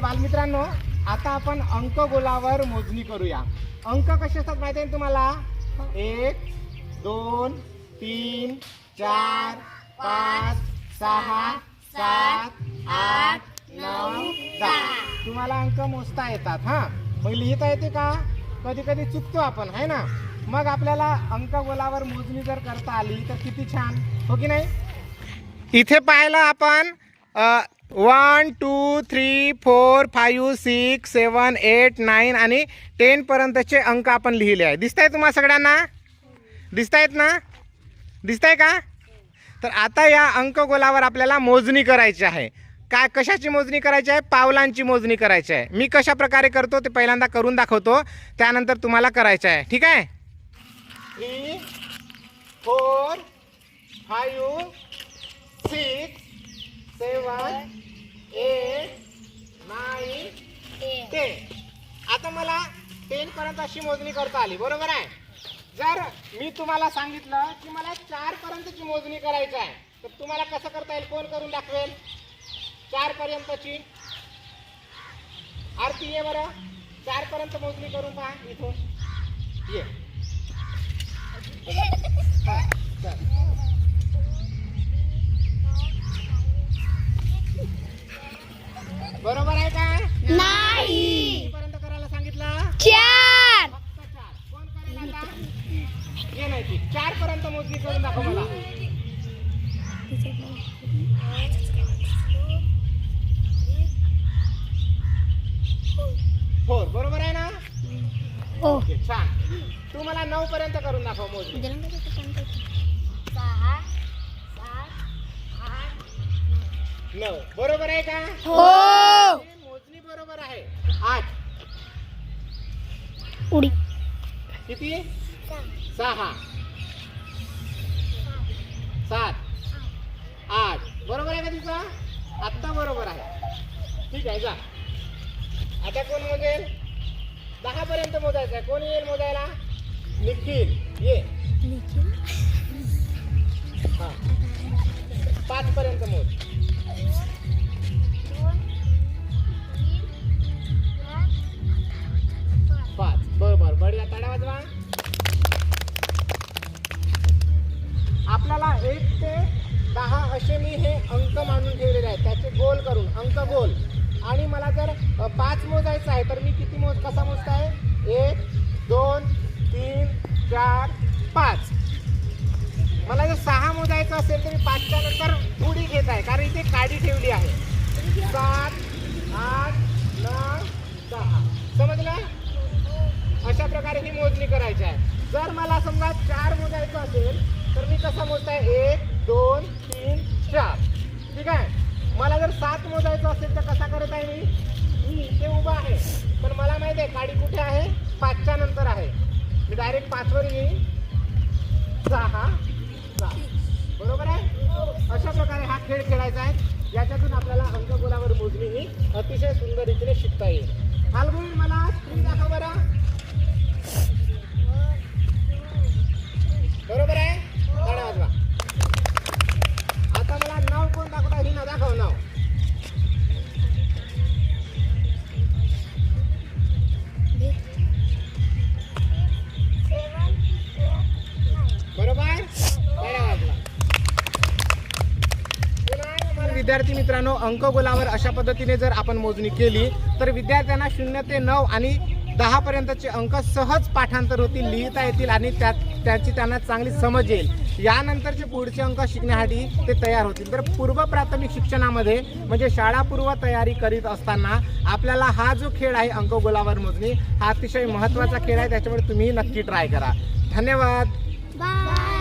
बालमित्रांनो आता आपण अंक गोलावर मोजणी करूया. अंक कसे असतात माहिती आहे तुम्हाला? एक दोन तीन चार पाच सहा सात आठ नऊ दहा. तुम्हाला अंक मोजता येतात हा? मग लिहिता येते का? कधी कधी चुकतो आपण है ना? मग आपल्याला अंक गोलावर मोजणी जर करता आली तर किती छान. हो की नाही? इथे पाहिलं आपण one two three four five six seven eight nine आणि टेनपर्यंतचे अंक आपण लिहिले आहे. दिसत आहे तुम्हाला सगळ्यांना? दिसत आहेत ना? दिसत आहे का? तर आता या अंकगोलावर आपल्याला मोजणी करायची आहे. काय कशाची मोजणी करायची आहे? पावलांची मोजणी करायची आहे. मी कशा प्रकारे करतो ते पहिल्यांदा करून दाखवतो. त्यानंतर तुम्हाला करायचं आहे. ठीक आहे? Three four five six seven eight nine ten आता मला टेन पर्यंत अशी मोजणी करता आली बरोबर आहे? जर मी तुम्हाला सांगितलं की मला चार पर्यंतची मोजणी करायची आहे तर तुम्हाला कसं करता येईल? कोण करून दाखवेल? चार पर्यंतची. आरती ये बरं. चार पर्यंत मोजणी करून पहा इथून. ये हा, चल. बरोबर आहे का नाही. करायला सांगितलं? चार. कोण करेल आता? ये नाही ती. चार पर्यंत मोजणी करून दाखव मला. फोर. बरोबर आहे ना? हो. ओके छान. तू मला नऊ पर्यंत करून दाखव मोजणी सहा सात आठ नऊ. बरोबर आहे का? हो. आहे? आठ. उडी. किती? सहा. सात. आठ. बरोबर आहे का तिचं? आत्ता बरोबर आहे. ठीक आहे जा. आता कोण मोजेल? दहा पर्यंत मोजायचं आहे. कोण येईल मोजायला? निखिल. ये. हा. पाच पर्यंत मोज. वाजवा. आपल्याला एक ते दहा असे मी हे अंक मानून ठेवलेले आहेत. त्याचे गोल करून अंक गोल. आणि मला जर पाच मोजायचं आहे तर मी किती मोज कसा मोजताय? एक दोन तीन चार पाच. मला जर सहा मोजायचं असेल तर मी पाचच्या नंतर उडी घेत आहे कारण इथे काडी ठेवली आहे. सात आठ नऊ दहा समजलं अशा प्रकारे ही मोजणी करायची आहे. जर मला समजा चार मोजायचं असेल तर मी कसं मोजताय? एक दोन तीन चार. ठीक आहे? मला जर सात मोजायचं असेल तर कसा करत आहे मी? मी इथे उभा आहे. पण मला माहिती आहे गाडी कुठे आहे? पाचच्या नंतर आहे. मी डायरेक्ट पाचवर येईन. सहा सात. बरोबर आहे? अशा प्रकारे हा खेळ खेळायचा आहे. याच्यातून आपल्याला अंकगोलावर मोजणी ही अतिशय सुंदर रीतीने शिकता येईल. हालगुळी मला स्क्रीन दाखव बरं. विद्यार्थी मित्रांनो अंकगोलावर अशा पद्धतीने जर आपण मोजणी केली तर विद्यार्थ्यांना शून्य ते नऊ आणि दहापर्यंतचे अंक सहज पाठांतर होतील लिहिता येतील आणि त्यात त्याची त्यांना चांगली समज येईल. यानंतरचे पुढचे अंक शिकण्यासाठी ते तयार होतील. तर पूर्व प्राथमिक शिक्षणामध्ये म्हणजे शाळापूर्व तयारी करीत असताना आपल्याला हा जो खेळ आहे अंकगोलावर मोजणी हा अतिशय महत्त्वाचा खेळ आहे त्याच्यामुळे तुम्ही नक्की ट्राय करा. धन्यवाद. बाय